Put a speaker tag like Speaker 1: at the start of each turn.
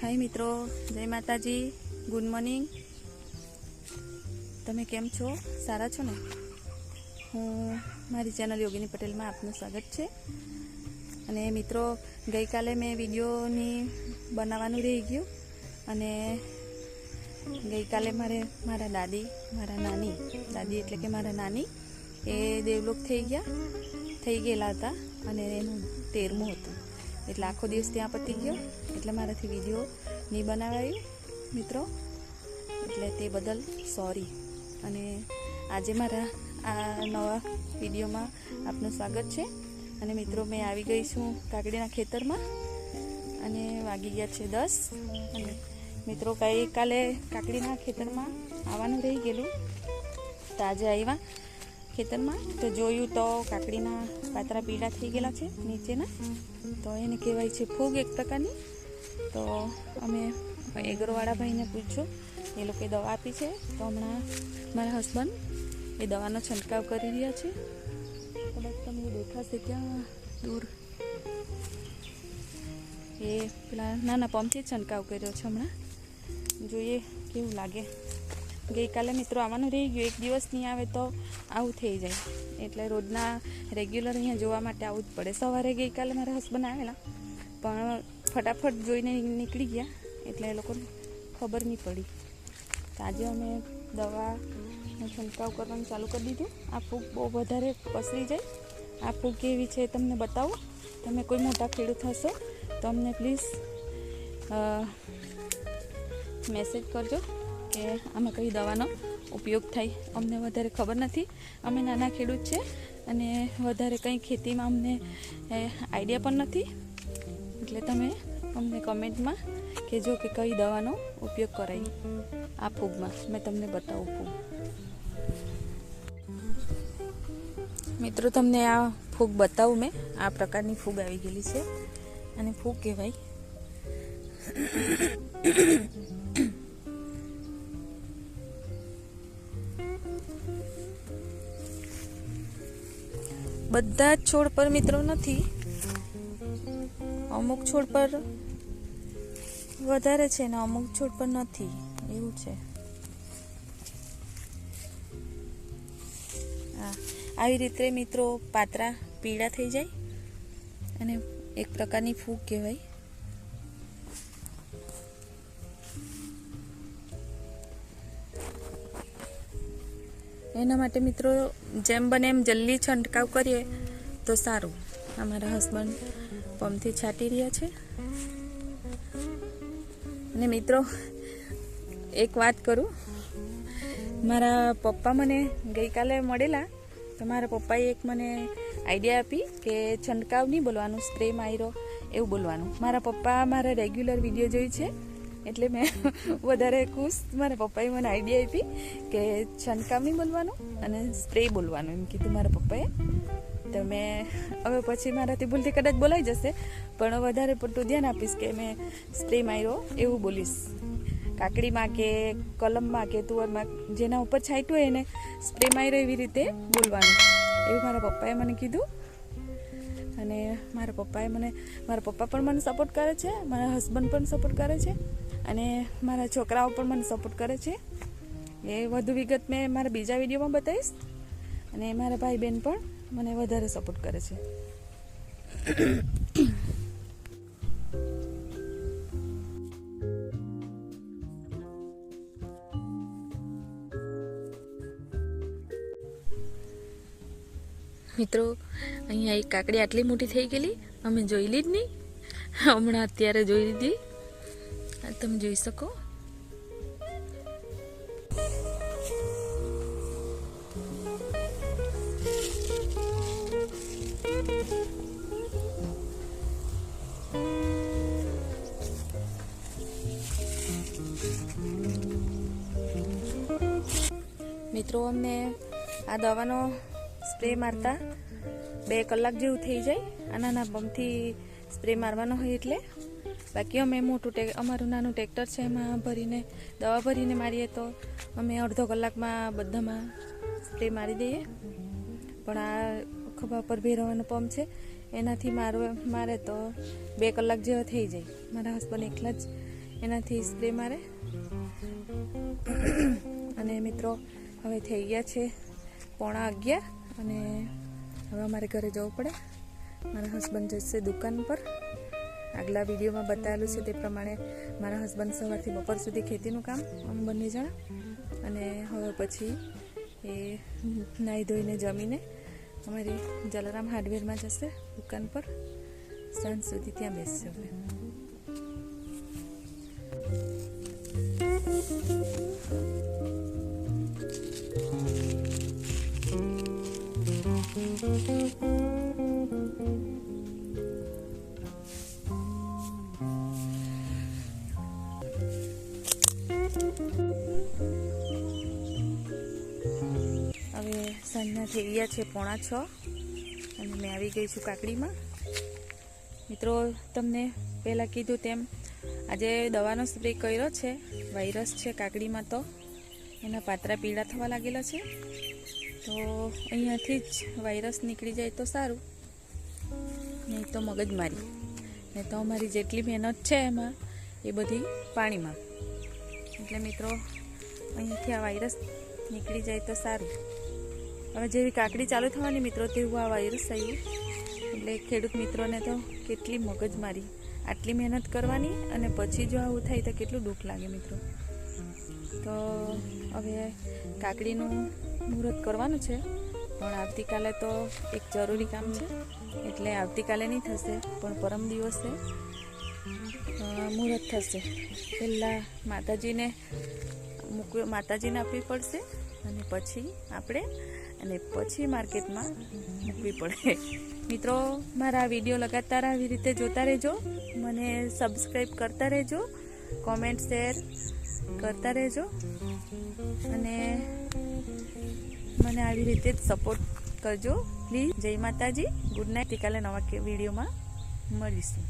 Speaker 1: હાય મિત્રો, જય માતાજી ગુડ મોર્નિંગ તમે કેમ છો? સારા છો ને? હું મારી ચેનલ યોગિની પટેલમાં આપનું સ્વાગત છે. અને મિત્રો, ગઈકાલે મેં વિડીયોની બનાવવાનું રહી ગયું. અને ગઈકાલે મારે મારા દાદી, મારા નાની, દાદી એટલે કે મારા નાની, એ દેવલોક થઈ ગયા, થઈ ગયેલા હતા. અને એનું તેરમું હતું. એટલે આખો દિવસ ત્યાં પતી ગયો. એટલે મારાથી વીડિયો નહીં બનાવાયું, મિત્રો. એટલે તે બદલ સોરી અને આજે મારા આ નવા વિડીયોમાં આપનું સ્વાગત છે. અને મિત્રો, મેં આવી ગઈ છું કાકડીના ખેતરમાં. અને વાગી ગયા છે દસ. અને મિત્રો ગઈકાલે કાકડીના ખેતરમાં આવવાનું રહી ગયેલું. તો આજે આવ્યા. ખેતરમાં. તો જોયું તો કાકડીના પાતરા પીળા થઈ ગયેલા છે નીચેના. તો એને કહેવાય છે ફૂગ એક પ્રકારની. તો અમે એગ્રોવાળા ભાઈને પૂછ્યું, એ લોકોએ દવા આપી છે? તો હમણાં મારા હસબન્ડ એ દવાનો છંટકાવ કરી રહ્યા છે. કદાચ તમને દેખાશે ક્યાં દૂર. એ પેલા નાના પંપથી છંટકાવ કર્યો છે હમણાં. જોઈએ કેવું લાગે. ગઈકાલે મિત્રો આવવાનું રહી ગયું. એક દિવસ નહીં આવે તો આવું થઈ જાય. એટલે રોજના રેગ્યુલર અહીંયા જોવા માટે આવવું જ પડે. સવારે ગઈકાલે મારા હસબન્ડ આવેલા, પણ ફટાફટ જોઈને નીકળી ગયા. એટલે એ લોકોને ખબર નહીં પડી. આજે અમે દવા છંટકાવ કરવાનું ચાલુ કરી દીધું. આ ફૂગ બહુ વધારે પસરી જાય. આ ફૂગ કેવી છે તમને બતાવો. તમે કોઈ મોટા ખેડૂત હશો, તો અમને પ્લીઝ મેસેજ કરજો. કે આમાં કઈ દવાનો ઉપયોગ થાય, અમને વધારે ખબર નથી. અમે નાના ખેડૂત છે અને વધારે કંઈ ખેતીમાં અમને આઈડિયા પણ નથી. એટલે તમે અમને કમેન્ટમાં કહેજો કે કઈ દવાનો ઉપયોગ કરાય. આ ફૂગમાં મેં તમને બતાવું ફૂગ. મિત્રો, તમને આ ફૂગ બતાવું મેં. આ પ્રકારની ફૂગ આવી ગયેલી છે. અને ફૂગ કહેવાય. બધા જ છોડ પર મિત્રો નથી. અમુક છોડ પર વધારે છે ને અમુક છોડ પર નથી. એવું છે. આવી રીતે મિત્રો પાતરા પીળા થઈ જાય અને એક પ્રકારની ફૂગ કહેવાય. એના માટે મિત્રો, જેમ બને એમ જલ્દી છંટકાવ કરીએ તો સારું. અમારા હસબન્ડ પંપથી છાંટી રહ્યા છે. અને મિત્રો, એક વાત કરું. મારા પપ્પા મને ગઈકાલે મળેલા તો મારા પપ્પાએ એક મને આઈડિયા આપી કે છંટકાવ નહીં બોલવાનું સ્પ્રે માર્યો એવું બોલવાનું. મારા પપ્પા મારા રેગ્યુલર વીડિયો જોઈ છે. એટલે મેં વધારે ખુશ, મારા પપ્પાએ મને આઈડિયા આપી કે છનકામ નહીં બોલવાનું અને સ્પ્રે બોલવાનું. એમ કીધું મારા પપ્પાએ. તો મેં હવે પછી મારાથી ભૂલથી કદાચ બોલાઈ જશે, પણ વધારે પડતું ધ્યાન આપીશ કે મેં સ્પ્રે માર્યો, એવું બોલીશ. કાકડીમાં કે કલમમાં કે તુવરમાં જેના ઉપર છાંટ્યું હોય એને સ્પ્રે માર્યો એવી રીતે બોલવાનું. એવું મારા પપ્પાએ મને કીધું. અને મારા પપ્પાએ મને, મારા પપ્પા પણ મને સપોર્ટ કરે છે, મારા હસબન્ડ પણ સપોર્ટ કરે છે. અને મારા છોકરાઓ પણ મને સપોર્ટ કરે છે. એ વધુ વિગત મેં મારા બીજા વિડીયોમાં બતાવીશ. અને મારા ભાઈ બહેન પણ મને વધારે સપોર્ટ કરે છે. મિત્રો, અહીંયા એક કાકડી આટલી મોટી થઈ ગયેલી, અમે જોયેલી જ નહીં. હમણાં અત્યારે જોઈ લીધી. તમે જોઈ શકો. મિત્રો અમને આ દવાનો સ્પ્રે મારતા બે કલાક જેવું થઈ જાય આના બમથી સ્પ્રે મારવાનો હોય એટલે બાકી અમે મોટું ટેક, અમારું નાનું ટ્રેક્ટર છે એમાં ભરીને, દવા ભરીને મારીએ તો અમે અડધો કલાકમાં બધામાં સ્પ્રે મારી દઈએ. પણ આ ખભા પર ભેરવાનો પંપ છે, એનાથી મારવા મારે તો બે કલાક જેવા થઈ જાય. મારા હસબન્ડ એકલા જ એનાથી સ્પ્રે મારે. અને મિત્રો, હવે થઈ ગયા છે પોણા અગિયાર અને હવે અમારે ઘરે જવું પડે. મારા હસબન્ડ જશે દુકાન પર. આગલા વિડીયોમાં બતાવેલું છે તે પ્રમાણે મારા હસબન્ડ સવારથી બપોર સુધી ખેતીનું કામ અમે બંને જણા. અને હવે પછી એ નાહી ધોઈને જમીને અમારી જલારામ હાર્ડવેરમાં જશે દુકાન પર. સાંજ સુધી ત્યાં બેસશે હવે હવે સાંજના છે પોણા છ. અને મેં આવી ગઈ છું કાકડીમાં. મિત્રો, તમને પહેલાં કીધું તેમ, આજે દવાનો સ્પ્રે કર્યો છે. વાયરસ છે કાકડીમાં તો. એના પાતરા પીળા થવા લાગેલા છે. તો અહીંયાથી જ વાયરસ નીકળી જાય તો સારું. નહીં તો મગજમારી નહીં તો અમારી જેટલી મહેનત છે એમાં, એ બધી પાણીમાં. એટલે મિત્રો, અહીંયાથી આ વાયરસ નીકળી જાય તો સારું. હવે જેવી કાકડી ચાલુ થવાની મિત્રો તેવું આ વાયરસ આવ્યું એટલે ખેડૂત મિત્રોને તો કેટલી મગજમારી આટલી મહેનત કરવાની અને પછી જો આવું થાય તો કેટલું દુઃખ લાગે મિત્રો. તો હવે કાકડીનું મુહૂર્ત કરવાનું છે. પણ આવતીકાલે તો એક જરૂરી કામ છે. એટલે આવતીકાલે નહીં થશે, પણ પરમ દિવસે મુહૂર્ત થશે. પહેલાં માતાજીને મૂકવી, માતાજીને આપવી પડશે અને પછી આપણે અને પછી માર્કેટમાં મૂકવી પડે. મિત્રો, મારા વીડિયો લગાતાર આવી રીતે જોતા રહેજો. મને સબસ્ક્રાઈબ કરતા રહેજો. કોમેન્ટ શેર કરતા રહેજો. અને મને આવી રીતે જ સપોર્ટ કરજો. પ્લીઝ જય માતાજી. ગુડ નાઇટ કાલે નવા વિડીયોમાં મળીશું.